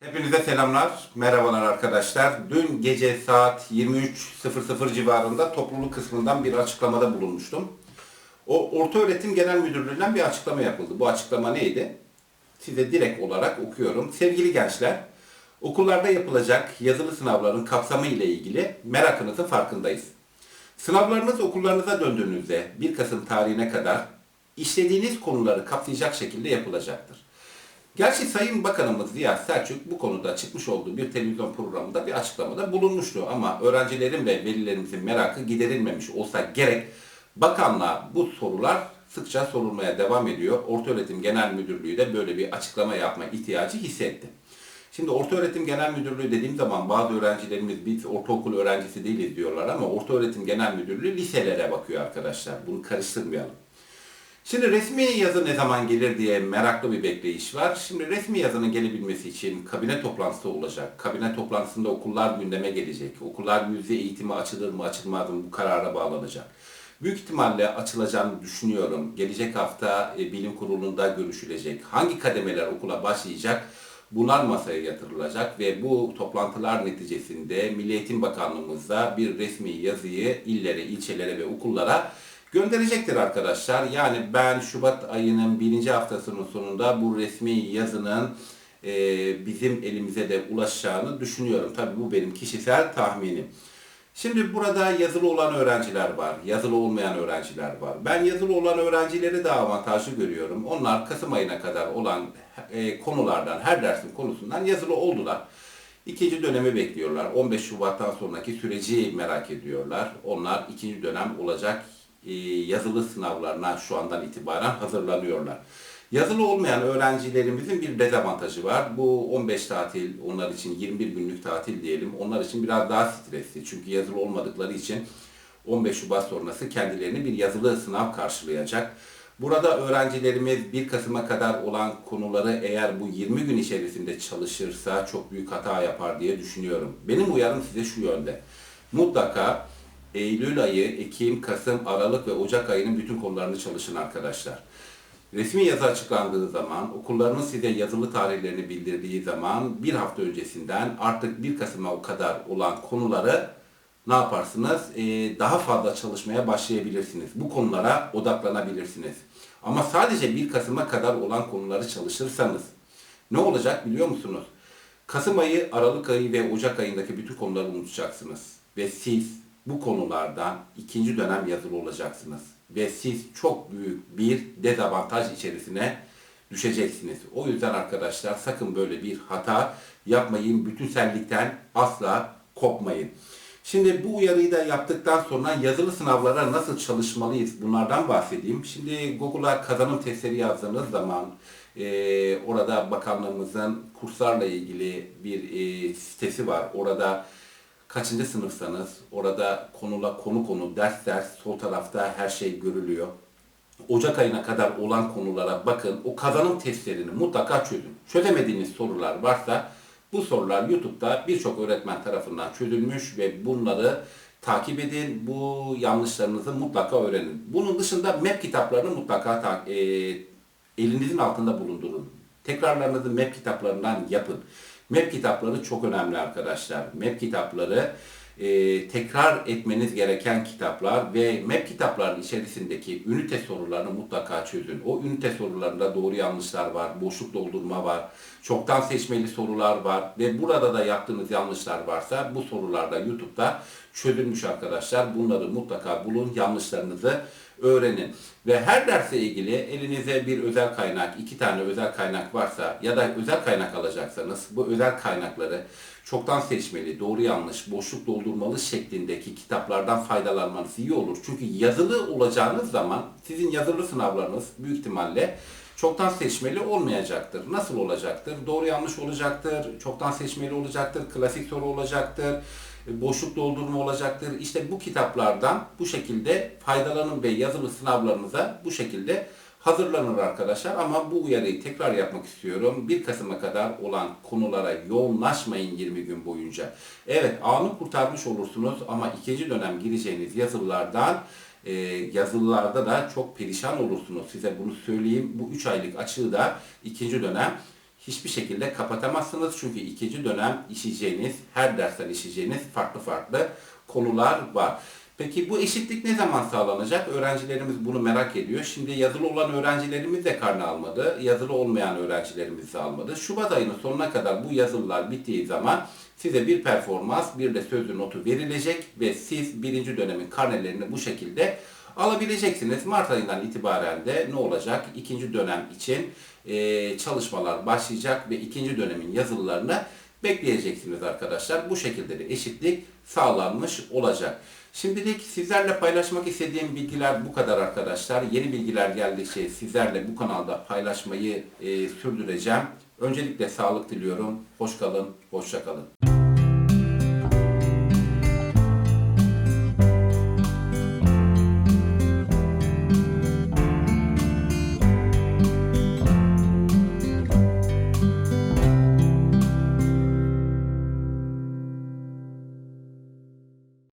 Hepinize selamlar, merhabalar arkadaşlar. Dün gece saat 23.00 civarında topluluk kısmından bir açıklamada bulunmuştum. O Orta Öğretim Genel Müdürlüğü'nden bir açıklama yapıldı. Bu açıklama neydi? Size direkt olarak okuyorum. Sevgili gençler, okullarda yapılacak yazılı sınavların kapsamı ile ilgili merakınızın farkındayız. Sınavlarınız okullarınıza döndüğünüzde 1 Kasım tarihine kadar işlediğiniz konuları kapsayacak şekilde yapılacaktır. Gerçi Sayın Bakanımız Ziya Selçuk bu konuda çıkmış olduğu bir televizyon programında bir açıklamada bulunmuştu. Ama öğrencilerin ve velilerimizin merakı giderilmemiş olsa gerek bakanlığa bu sorular sıkça sorulmaya devam ediyor. Ortaöğretim Genel Müdürlüğü de böyle bir açıklama yapma ihtiyacı hissetti. Şimdi Ortaöğretim Genel Müdürlüğü dediğim zaman bazı öğrencilerimiz biz ortaokul öğrencisi değiliz diyorlar ama Ortaöğretim Genel Müdürlüğü liselere bakıyor arkadaşlar. Bunu karıştırmayalım. Şimdi resmi yazı ne zaman gelir diye meraklı bir bekleyiş var. Şimdi resmi yazının gelebilmesi için kabine toplantısı olacak. Kabine toplantısında okullar gündeme gelecek. Okullar yüzde eğitimi açılır mı açılmaz mı bu karara bağlanacak. Büyük ihtimalle açılacağını düşünüyorum. Gelecek hafta e, bilim kurulunda görüşülecek. Hangi kademeler okula başlayacak? Bunlar masaya yatırılacak ve bu toplantılar neticesinde Milli Eğitim Bakanlığımızda bir resmi yazıyı illere, ilçelere ve okullara gönderecektir arkadaşlar. Yani ben Şubat ayının birinci haftasının sonunda bu resmi yazının e, bizim elimize de ulaşacağını düşünüyorum. Tabii bu benim kişisel tahminim. Şimdi burada yazılı olan öğrenciler var, yazılı olmayan öğrenciler var. Ben yazılı olan öğrencileri daha avantajlı görüyorum. Onlar Kasım ayına kadar olan e, konulardan, her dersin konusundan yazılı oldular. İkinci dönemi bekliyorlar. 15 Şubat'tan sonraki süreci merak ediyorlar. Onlar ikinci dönem olacak yazılı sınavlarına şu andan itibaren hazırlanıyorlar. Yazılı olmayan öğrencilerimizin bir dezavantajı var. Bu 15 tatil, onlar için 21 günlük tatil diyelim. Onlar için biraz daha stresli. Çünkü yazılı olmadıkları için 15 Şubat sonrası kendilerini bir yazılı sınav karşılayacak. Burada öğrencilerimiz 1 Kasım'a kadar olan konuları eğer bu 20 gün içerisinde çalışırsa çok büyük hata yapar diye düşünüyorum. Benim uyarım size şu yönde. Mutlaka Eylül ayı, Ekim, Kasım, Aralık ve Ocak ayının bütün konularını çalışın arkadaşlar. Resmi yazı açıklandığı zaman, okullarınız size yazılı tarihlerini bildirdiği zaman bir hafta öncesinden artık 1 Kasım'a kadar olan konuları ne yaparsınız? Ee, daha fazla çalışmaya başlayabilirsiniz. Bu konulara odaklanabilirsiniz. Ama sadece 1 Kasım'a kadar olan konuları çalışırsanız ne olacak biliyor musunuz? Kasım ayı, Aralık ayı ve Ocak ayındaki bütün konuları unutacaksınız. Ve siz bu konulardan ikinci dönem yazılı olacaksınız. Ve siz çok büyük bir dezavantaj içerisine düşeceksiniz. O yüzden arkadaşlar sakın böyle bir hata yapmayın. Bütünsellikten asla kopmayın. Şimdi bu uyarıyı da yaptıktan sonra yazılı sınavlara nasıl çalışmalıyız bunlardan bahsedeyim. Şimdi Google'a kazanım testleri yazdığınız zaman e, orada bakanlığımızın kurslarla ilgili bir e, sitesi var. Orada kaçıncı sınıfsanız orada konula konu konu ders ders sol tarafta her şey görülüyor. Ocak ayına kadar olan konulara bakın. O kazanım testlerini mutlaka çözün. Çözemediğiniz sorular varsa bu sorular YouTube'da birçok öğretmen tarafından çözülmüş ve bunları takip edin. Bu yanlışlarınızı mutlaka öğrenin. Bunun dışında map kitaplarını mutlaka ta- e, elinizin altında bulundurun. Tekrarlarınızı map kitaplarından yapın. Map kitapları çok önemli arkadaşlar. Map kitapları e, tekrar etmeniz gereken kitaplar ve map kitaplarının içerisindeki ünite sorularını mutlaka çözün. O ünite sorularında doğru yanlışlar var, boşluk doldurma var, çoktan seçmeli sorular var ve burada da yaptığınız yanlışlar varsa bu sorularda YouTube'da çözülmüş arkadaşlar. Bunları mutlaka bulun, yanlışlarınızı öğrenin. Ve her derse ilgili elinize bir özel kaynak, iki tane özel kaynak varsa ya da özel kaynak alacaksanız bu özel kaynakları çoktan seçmeli, doğru yanlış, boşluk doldurmalı şeklindeki kitaplardan faydalanmanız iyi olur. Çünkü yazılı olacağınız zaman sizin yazılı sınavlarınız büyük ihtimalle çoktan seçmeli olmayacaktır. Nasıl olacaktır? Doğru yanlış olacaktır, çoktan seçmeli olacaktır, klasik soru olacaktır boşluk doldurma olacaktır. İşte bu kitaplardan bu şekilde faydalanın ve yazılı sınavlarınıza bu şekilde hazırlanır arkadaşlar. Ama bu uyarıyı tekrar yapmak istiyorum. 1 Kasım'a kadar olan konulara yoğunlaşmayın 20 gün boyunca. Evet anı kurtarmış olursunuz ama ikinci dönem gireceğiniz yazılılardan e, yazılılarda da çok perişan olursunuz. Size bunu söyleyeyim. Bu 3 aylık açığı da ikinci dönem hiçbir şekilde kapatamazsınız. Çünkü ikinci dönem işleyeceğiniz, her dersten işleyeceğiniz farklı farklı konular var. Peki bu eşitlik ne zaman sağlanacak? Öğrencilerimiz bunu merak ediyor. Şimdi yazılı olan öğrencilerimiz de karne almadı. Yazılı olmayan öğrencilerimiz de almadı. Şubat ayının sonuna kadar bu yazılılar bittiği zaman size bir performans, bir de sözlü notu verilecek ve siz birinci dönemin karnelerini bu şekilde alabileceksiniz. Mart ayından itibaren de ne olacak? İkinci dönem için e, çalışmalar başlayacak ve ikinci dönemin yazılılarını bekleyeceksiniz arkadaşlar. Bu şekilde de eşitlik sağlanmış olacak. Şimdilik sizlerle paylaşmak istediğim bilgiler bu kadar arkadaşlar. Yeni bilgiler geldikçe sizlerle bu kanalda paylaşmayı e, sürdüreceğim. Öncelikle sağlık diliyorum. Hoş kalın, hoşça kalın.